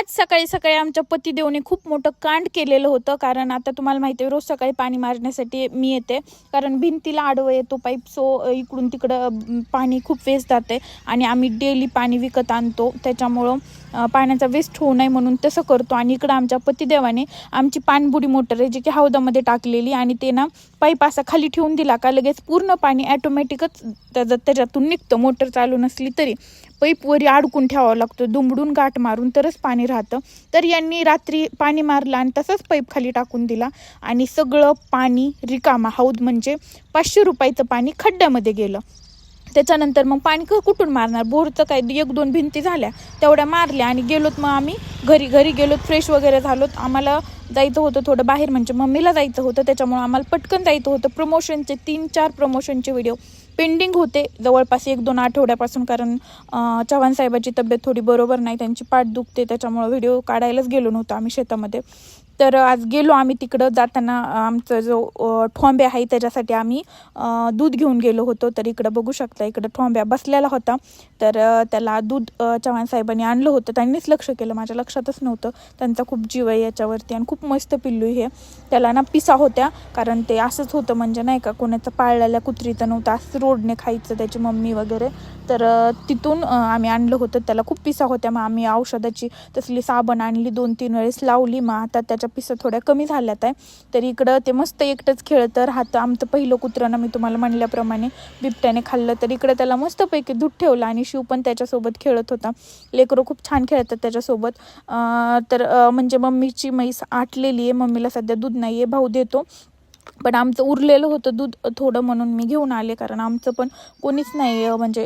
आज सकाळी सकाळी आमच्या पतिदेवने खूप मोठं कांड केलेलं होतं. कारण आता तुम्हाला माहिती आहे रोज सकाळी पाणी मारण्यासाठी मी येते. कारण भिंतीला आडवं येतो पाईप सो इकडून तिकडं पाणी खूप वेस्ट जाते. आणि आम्ही डेली पाणी विकत आणतो. त्याच्यामुळं पाण्याचा वेस्ट होऊ नये म्हणून तसं करतो. आणि इकडं आमच्या पतिदेवाने आमची पाणबुडी मोटर आहे जी की हौदामध्ये टाकलेली. आणि ते ना पाईप असा खाली ठेवून दिला का लगेच पूर्ण पाणी ॲटोमॅटिकच त्याचं त्याच्यातून निघतं. मोटर चालू नसली तरी पाईपवरी अडकून ठेवावं लागतं. दुमडून गाठ मारून तरच पाणी राहतं. तर यांनी रात्री पाणी मारलं आणि तसंच पाईप खाली टाकून दिला. आणि सगळं पाणी रिकामा. हौद म्हणजे पाचशे रुपयाचं पाणी खड्ड्यामध्ये गेलं. त्याच्यानंतर मग पाणी क कुठून मारणार? बोरचं काय? एक दोन भिंती झाल्या. तेवढ्या मारल्या आणि गेलोत मग आम्ही. घरी घरी गेलोत फ्रेश वगैरे झालोत. आम्हाला जायचं होतं थोडं बाहेर. म्हणजे मम्मीला जायचं होतं. त्याच्यामुळं आम्हाला पटकन जायचं होतं. प्रमोशनचे तीन चार प्रमोशनचे व्हिडिओ पेंडिंग होते जवळपास एक दोन आठवड्यापासून कारण चव्हाण साहेबाची तब्येत थोडी बरोबर नाही त्यांची पाठ दुखते त्याच्यामुळं व्हिडिओ काढायलाच गेलो नव्हतो आम्ही शेतामध्ये. तर आज गेलो आम्ही तिकडं जाताना आमचा जो ठोंब्या आहे त्याच्यासाठी आम्ही दूध घेऊन गेलो होतो. तर इकडं बघू शकता इकडं ठोंब्या बसलेला होता. तर त्याला दूध चव्हाण साहेबांनी आणलं होतं. त्यांनीच लक्ष केलं माझ्या लक्षातच नव्हतं. त्यांचा खूप जीव आहे याच्यावरती आणि खूप मस्त पिल्लू हे. त्याला ना पिसा होत्या कारण ते असंच होतं म्हणजे नाही का कोणाचं पाळलेल्या कुत्रीचं नव्हतं. असं रोडने खायचं त्याची मम्मी वगैरे. तर तिथून आम्ही आणलं होतं. त्याला खूप पिसा होत्या. मग आम्ही औषधाची तसली साबण आणली. दोन तीन वेळेस लावली. मग आता त्याच्या पिसा थोड्या कमी झाल्यात आहे. तर इकडं ते मस्त एकटंच खेळतं राहतं. आमचं पहिलं कुत्रं मी तुम्हाला म्हणल्याप्रमाणे बिबट्याने खाल्लं. तर इकडं त्याला मस्तपैकी दूध ठेवलं आणि शिव पण त्याच्यासोबत खेळत होता. लेकरं खूप छान खेळतात त्याच्यासोबत. तर म्हणजे मम्मीची म्हैस आटलेली आहे. मम्मीला सध्या दूध नाही आहे भाऊ देतो. पण आमचं उरलेलं होतं दूध थोडं म्हणून मी घेऊन आले कारण आमचं पण कोणीच नाही म्हणजे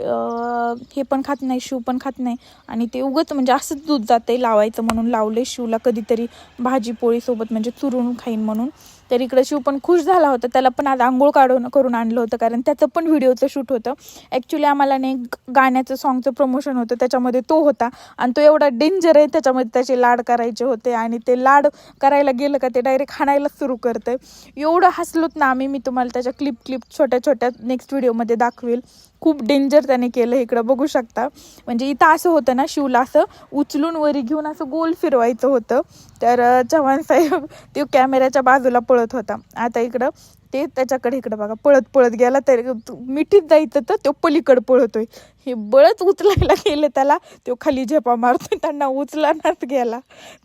हे पण खात नाही शिव पण खात नाही. आणि ते उगच म्हणजे असंच दूध जातंय लावायचं म्हणून लावले शिवला कधीतरी भाजी पोळीसोबत म्हणजे चुरून खाईन म्हणून. तर इकडं शिव पण खुश झाला होता. त्याला पण आज आंघोळ काढून करून आणलं होतं कारण त्याचं पण व्हिडिओचं शूट होतं. ॲक्च्युली आम्हाला नाही गाण्याचं सॉंगचं प्रमोशन होतं. त्याच्यामध्ये तो होता. आणि तो एवढा डेंजर आहे. त्याच्यामध्ये त्याचे लाड करायचे होते. आणि ते लाड करायला गेलं का ते डायरेक्ट हाणायलाच सुरू करतं एवढं हसलोत ना आम्ही. मी तुम्हाला त्याच्या क्लिप क्लिप छोट्या छोट्या नेक्स्ट व्हिडिओमध्ये दाखवेल. खूप डेंजर त्याने केलं इकडं. बघू शकता. म्हणजे इथं असं होतं ना शिवला असं उचलून वरी घेऊन असं गोल फिरवायचं होतं. तर चव्हाण साहेब तो कॅमेऱ्याच्या बाजूला पळत होता. आता इकडं ते त्याच्याकडे इकडं बघा पळत पळत गेला तर मिठीत जायचं तर तो पलीकडं पळतोय. हे बळच उचलायला गेले त्याला तो खाली झेपा मारतोय त्यांना उचलानाच गेला.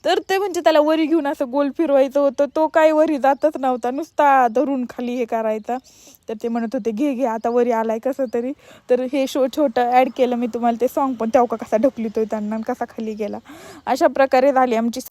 तर ते म्हणजे त्याला वरी घेऊन असं गोल फिरवायचं होतं तो काय वरी जातच नव्हता नुसता धरून खाली हे करायचा. तर ते म्हणत होते घे घे आता वरी आलाय कसं तरी. तर हे शो छोटं ॲड केलं मी तुम्हाला ते सॉन्ग पण तेव्हा कसा ढकलितोय त्यांना कसा खाली गेला. अशा प्रकारे झाली आमची